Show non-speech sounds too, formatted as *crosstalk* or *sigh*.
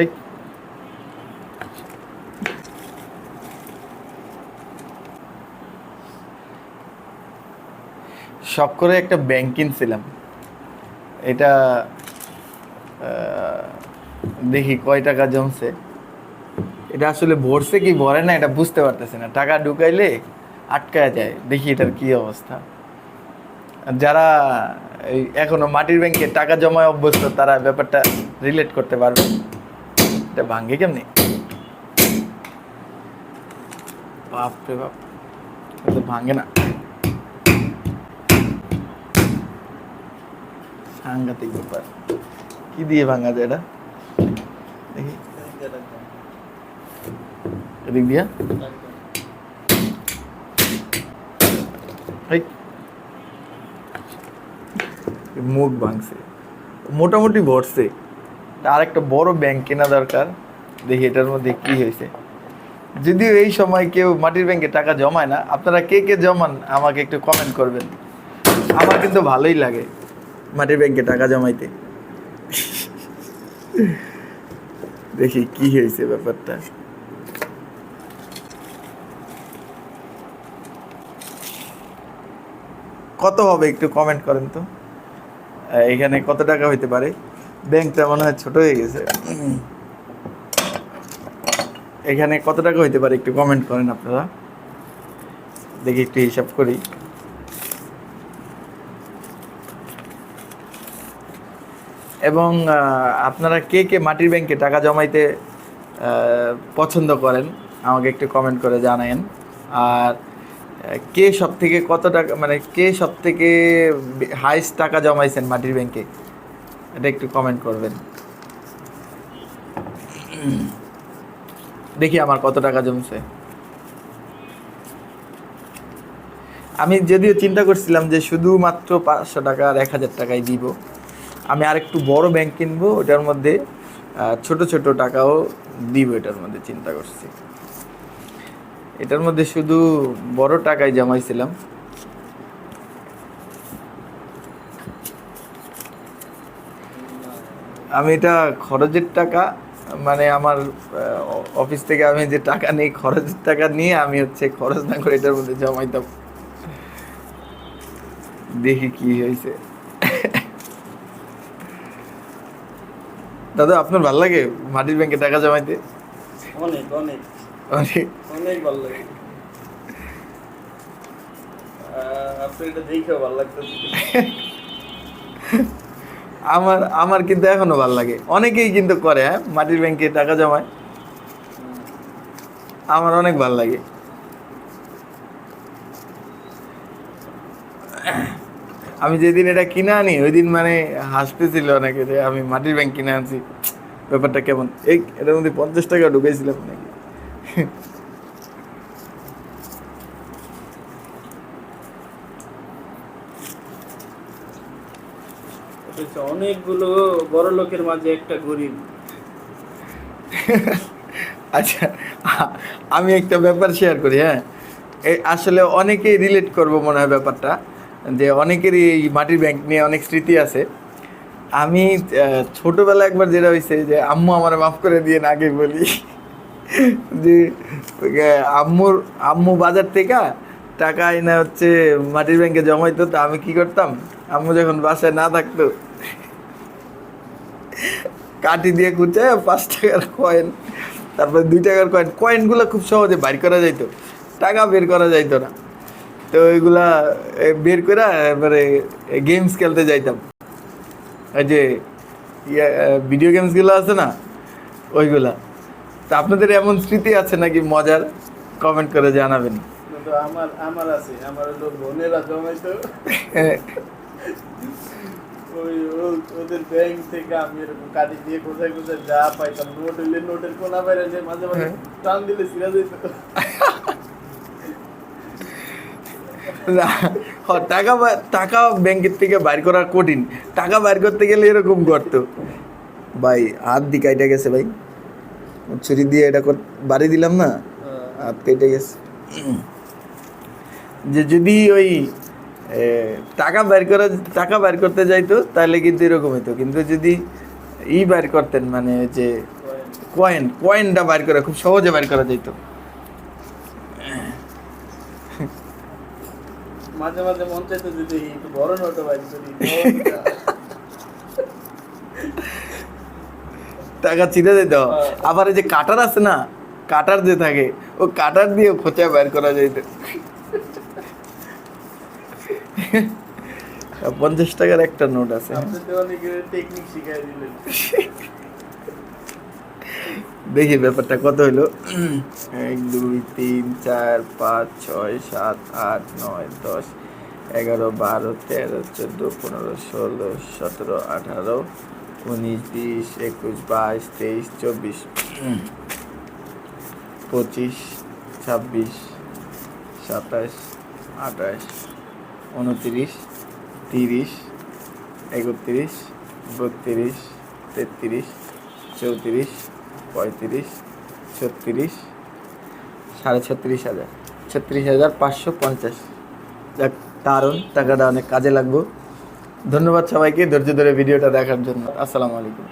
এই শখ করে একটা ব্যাংক কিনছিলাম। এটা দেখি কয় টাকা জমছে। এটা আসলে ভরছে কি ভরে না এটা বুঝতে পারতেছি না। টাকা ঢুকাইলে আটকায় যায়। দেখি এটার কি অবস্থা। যারা এখনও মাটির ব্যাংকে টাকা জমায় অভ্যস্ত, তারা ব্যাপারটা রিলেট করতে পারবে। এটা ভাঙ্গে কেমনি? বাপ রে বাপ, এটা ভাঙ্গে না। সাংঘাতিক ব্যাপার? কি দিয়ে ভাঙা যায় এটা? দেখি। এদিক দিয়া? মুখ ভাঙছে। মোটামুটি ভরছে। আর একটা বড় ব্যাংক কেনা দরকার। দেখি এটার মধ্যে কি হয়েছে। যদিও এই সময় কেউ মাটির ব্যাংকে টাকা জমায় না, আপনারা কে কে জমান আমাকে একটু কমেন্ট করবেন। আমার কিন্তু ভালোই লাগে মাটির ব্যাংকে টাকা জমাইতে। দেখি কি হয়েছে ব্যাপারটা। কত হবে একটু কমেন্ট করেন তো? এখানে কত টাকা হইতে পারে? ব্যাংকটা মনে হয় ছোট হয়ে গেছে। এখানে কত টাকা হইতে পারে একটু কমেন্ট করেন আপনারা। দেখি একটু হিসাব করি। এবং আপনারা কে কে মাটির ব্যাংকে টাকা জমাইতে পছন্দ করেন, আমাকে একটু কমেন্ট করে জানায়েন। আর কে সব থেকে কত টাকা মানে কে সব থেকে হাইস্ট টাকা জমাইছেন মাটির ব্যাংকে? এটা একটু কমেন্ট করবেন। দেখি আমার কত টাকা জমছে। আমি যদিও চিন্তা করছিলাম যে শুধুমাত্র পাঁচশো টাকা আর এক হাজার টাকায় দিব। আমি আরেকটু বড় ব্যাংক কিনবো, ওটার মধ্যে ছোট ছোট টাকাও দিব এটার মধ্যে, চিন্তা করছি। এটার মধ্যে শুধু বড় টাকায় জমাইছিলাম। আমি এটা খরচের টাকা মানে আমার অফিস থেকে আমি যে টাকা নেই খরচের টাকা নিয়ে আমি হচ্ছে খরচ না করে এটার মধ্যে জমাইতাম। দেখি কি হয়েছে। দাদা আপনার ভালো লাগে মাটির ব্যাংকে টাকা জমাইতে? অনেক অনেক। অনেক? অনেক ভালো লাগে। আহ, আপনার এটা দেখেও ভালো লাগতেছে। *laughs* আমার আমার কিন্তু এখনও ভালো লাগে। অনেকেই কিন্তু করে হ্যাঁ মাটির ব্যাংকে টাকা জমায়। আমার অনেক ভালো লাগে। আমি যেদিন এটা কিনে আনি ওই দিন মানে হাসতেছিল অনেকে যে আমি মাটির ব্যাংক কিনে আনছি। ব্যাপারটা কেমন? এই, এটার মধ্যে পঞ্চাশ টাকা ঢুকেছিলাম নাকি? অনেকগুলো বড় লোকের মাঝে একটা গরিব। *laughs* আচ্ছা আমি একটা ব্যাপার শেয়ার করি হ্যাঁ? আসলে অনেকেই রিলেট করব মনে হয় ব্যাপারটা, যে অনেকেরই এই মাটির ব্যাংক নিয়ে অনেক স্মৃতি আছে। আমি ছোটবেলা একবার যেটা হয়েছে যে আম্মু আমার মাফ করে দিয়ে আগে বলি, *laughs* যে আম্মুর, আম্মু বাজার থেকে টাকা এনে হচ্ছে মাটির ব্যাংকে জমাইতো, তো আমি কি করতাম? আম্মু যখন বাসায় না থাকতো কাটি দিয়ে কুচে পাঁচ টাকার কয়েন তারপরে দুই টাকার কয়েন কয়েনগুলো খুব সহজে বাইর করা যাইতো টাকা বের করা যাইতো না। তো ওইগুলা বের করে এবারে গেমস খেলতে যাইতাম। এই যে ভিডিও গেমসগুলো আছে না ওইগুলা। তা আপনাদের এমন স্মৃতি আছে নাকি মজার? কমেন্ট করে জানাবেন। আমার আমার আছে আমার বোনেরা জমাইতো। *laughs* ওই ওদের ব্যাংক থেকে আমি এরকম কাটি দিয়ে কোথায় কোথায় যা পাইতাম নোট হইলে নোটের কোনা বাইরে যে মাঝে মাঝে হ্যাঁ। টান দিলে সিরা যেত না, টাকা টাকা ব্যাংকের থেকে বাইর করা কঠিন। টাকা বাইর করতে গেলে এরকম করতো। ভাই হাত দি কাইটা গেছে ভাই। ছুরি দিয়ে এটা বাড়ি দিলাম না হাত কেটে গেছে। যে যদি ওই টাকা বের করা টাকা বাইর করতে যাইতো তাহলে কিন্তু এরকম হতো কিন্তু যদি ই বাইর করতেন মানে যে কয়েন কয়েনটা বাইর করে খুব সহজে বাইর করা যেত মাঝে মাঝে মন চাইতো বড় টাকা ছিঁড়ে যেত হ্যাঁ। আবার এই যে কাটার আছে না কাটার যে থাকে ও কাটার দিয়ে খোঁচা বের করা যেত পঞ্চাশ টাকার একটা নোট আছে। দেখি ব্যাপারটা কত হলো এক দুই তিন চার পাঁচ ছয় সাত আট নয় দশ এগারো বারো তেরো চোদ্দ পনেরো ষোলো সতেরো আঠারো উনিশ বিশ একুশ বাইশ তেইশ চব্বিশ পঁচিশ ছাব্বিশ সাতাশ আঠাশ। উনত্রিশ, তিরিশ, একত্রিশ, বত্রিশ, তেত্রিশ, চৌত্রিশ, পঁয়ত্রিশ, ছত্রিশ, সাড়ে ছত্রিশ হাজার। ছত্রিশ হাজার পাঁচশো পঞ্চাশ। যাক, দারুণ, টাকাটা অনেক কাজে লাগবো। ধন্যবাদ সবাইকে ধৈর্য ধরে ভিডিওটা দেখার জন্য। আসসালামু আলাইকুম।